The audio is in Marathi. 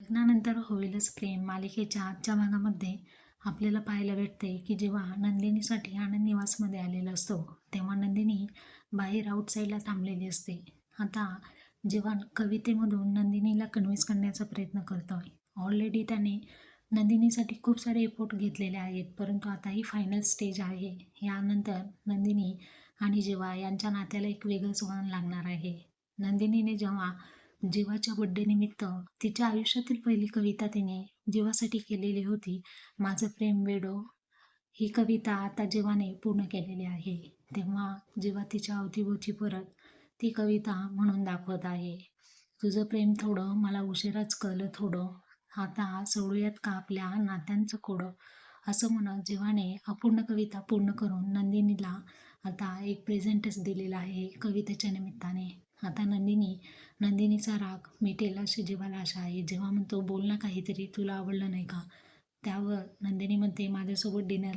लग्नानंतर होईलच प्रेम. मालिकेच्या आजच्या भागामध्ये आपल्याला पाहायला भेटते की जेव्हा नंदिनीसाठी आनंद निवासमध्ये आलेला असतो तेव्हा नंदिनी बाहेर आउटसाईडला थांबलेली असते. आता जेव्हा कवितेमधून नंदिनीला कन्व्हिन्स करण्याचा प्रयत्न करतोय ऑलरेडी त्याने नंदिनीसाठी खूप सारे एफोर्ट घेतलेले आहेत परंतु आता ही फायनल स्टेज आहे. यानंतर नंदिनी आणि जेव्हा यांच्या नात्याला एक वेगळंच वळण लागणार आहे. नंदिनीने जेव्हा जीवाच्या बड्डे निमित्त तिच्या आयुष्यातील पहिली कविता तिने जीवासाठी केलेली होती माझं प्रेम वेडो ही कविता आता जीवाने पूर्ण केलेली आहे तेव्हा जेव्हा तिच्या अवतीभोवती परत ती कविता म्हणून दाखवत आहे. तुझं प्रेम थोडं मला उशिराच कळलं थोडं आता सोडूयात का आपल्या नात्यांचं कोडं? असं म्हणत जीवाने अपूर्ण कविता पूर्ण करून नंदिनीला आता एक प्रेझेंटच दिलेला आहे कवितेच्या निमित्ताने. आता नंदिनी नंदिनीचा राग मिटेल अशी जीवाला आशा आहे जेव्हा म्हणतो बोल ना काहीतरी तुला आवडलं नाही का? त्यावर नंदिनी म्हणते माझ्यासोबत डिनरला